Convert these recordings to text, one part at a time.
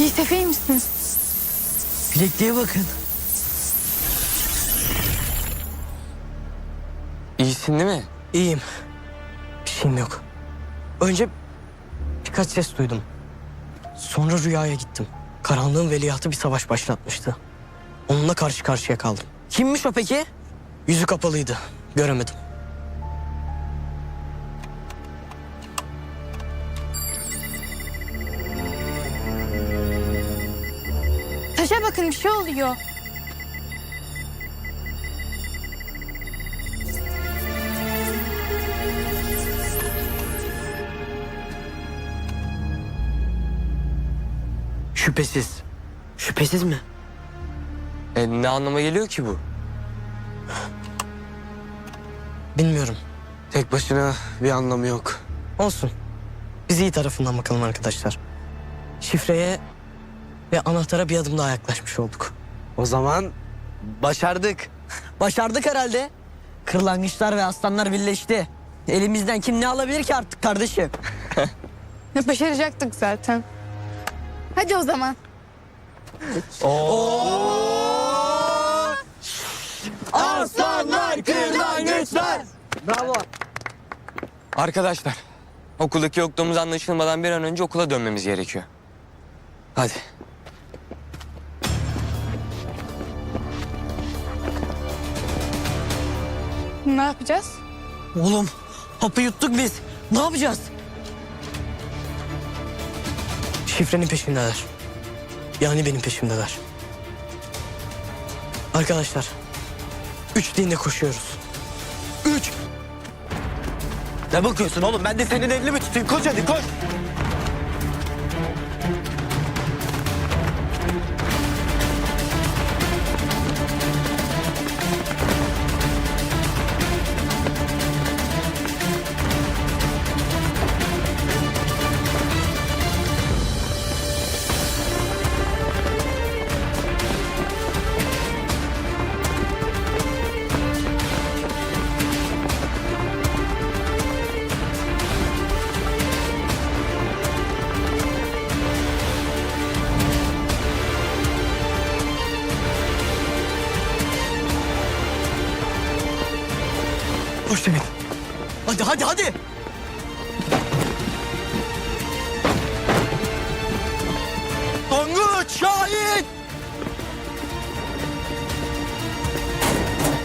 Yiğit iyi misiniz? Bilekliğe bakın. İyisin değil mi? İyiyim. Bir şeyim yok. Önce birkaç ses duydum. Sonra rüyaya gittim. Karanlığın veliahtı bir savaş başlatmıştı. Onunla karşı karşıya kaldım. Kimmiş o peki? Yüzü kapalıydı. Göremedim. Taşa bakın bir şey oluyor. Şüphesiz. Şüphesiz mi? E, ne anlama geliyor ki bu? Bilmiyorum. Tek başına bir anlamı yok. Olsun. Biz iyi tarafından bakalım arkadaşlar. Şifreye ve anahtara bir adım daha yaklaşmış olduk. O zaman başardık. Başardık herhalde. Kırlangıçlar ve aslanlar birleşti. Elimizden kim ne alabilir ki artık kardeşim? Ya Başaracaktık zaten. Hadi o zaman. Aslanlar, kırlangıçlar. Bravo. Arkadaşlar, okuldaki yokluğumuz anlaşılmadan bir an önce okula dönmemiz gerekiyor. Hadi. Ne yapacağız? Oğlum hapı yuttuk biz. Ne yapacağız? Şifrenin peşindeler. Yani benim peşimdeler. Arkadaşlar. Üç deyince koşuyoruz. Üç. Ne bakıyorsun oğlum? Ben de senin elini mi tutayım? Koş hadi koş. Koş Demir. Hadi hadi hadi. Tonguç, Şahin.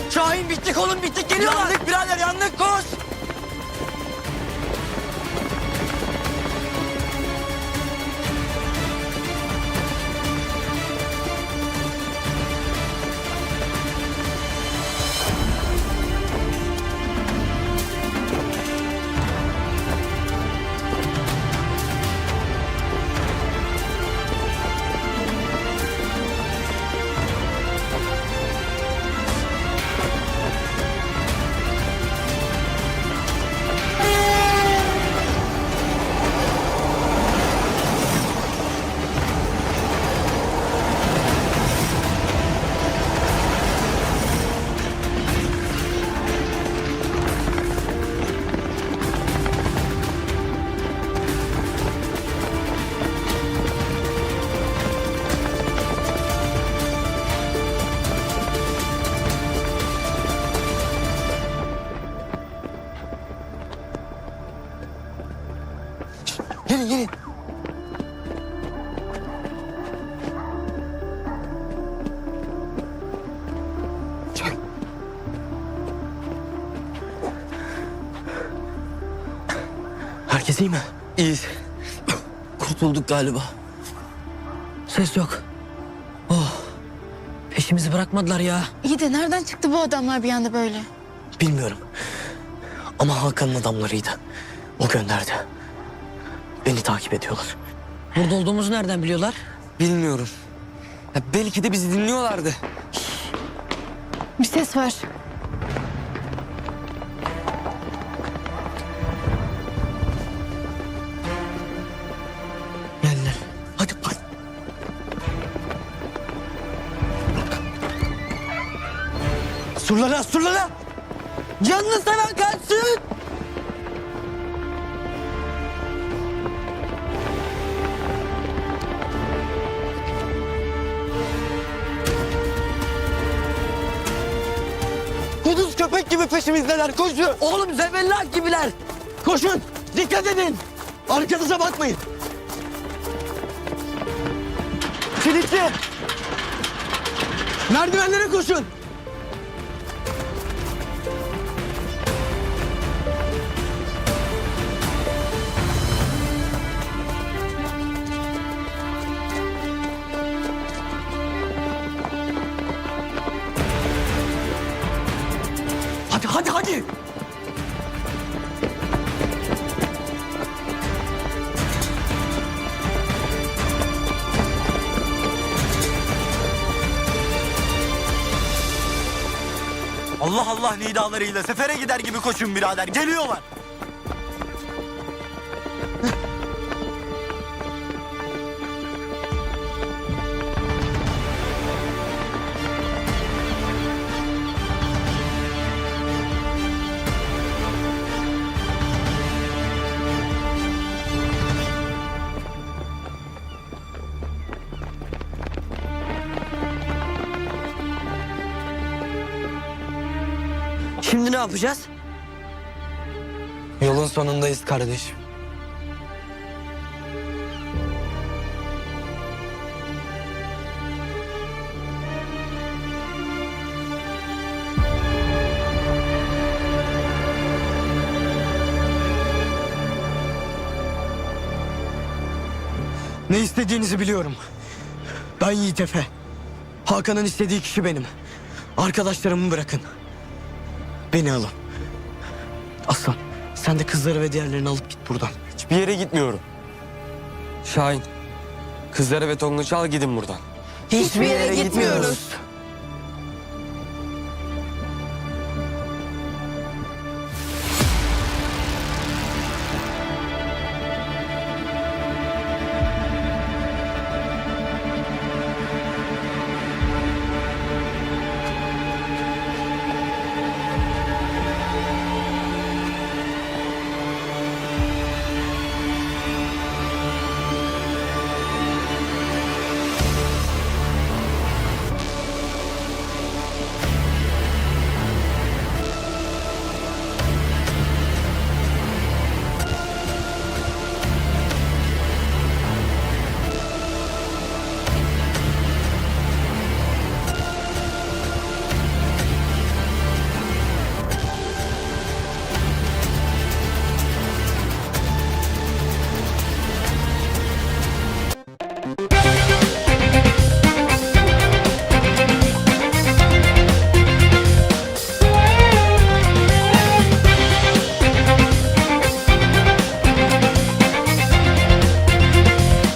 Şahin bittik oğlum bittik geliyorlar. Yandık birader yandık koş. Gelin gelin. Herkes iyi mi? İyiyiz. Kurtulduk galiba. Ses yok. Oh. Peşimizi bırakmadılar ya. İyi de nereden çıktı bu adamlar bir anda böyle? Bilmiyorum. Ama Hakan'ın adamlarıydı. O gönderdi. Beni takip ediyorlar. Burada olduğumuzu nereden biliyorlar? Bilmiyorum. Ya belki de bizi dinliyorlardı. Bir ses var. Geldiler. Hadi hadi. Surlara surlara. Canını seven kaçsın. Köpek gibi peşimizdeler. Koşun. Oğlum zebellah gibiler. Koşun. Dikkat edin. Arkanıza bakmayın. Kilitli. Merdivenlere koşun. Allah Allah nidalarıyla sefere gider gibi koşun birader. Geliyorlar. Şimdi ne yapacağız? Yolun sonundayız kardeşim. Ne istediğinizi biliyorum. Ben Yiğit Efe. Hakan'ın istediği kişi benim. Arkadaşlarımı bırakın. Beni alın. Aslan sen de kızları ve diğerlerini alıp git buradan. Hiçbir yere gitmiyorum. Şahin, kızları ve Tonguç'u al gidin buradan. Hiçbir yere gitmiyoruz.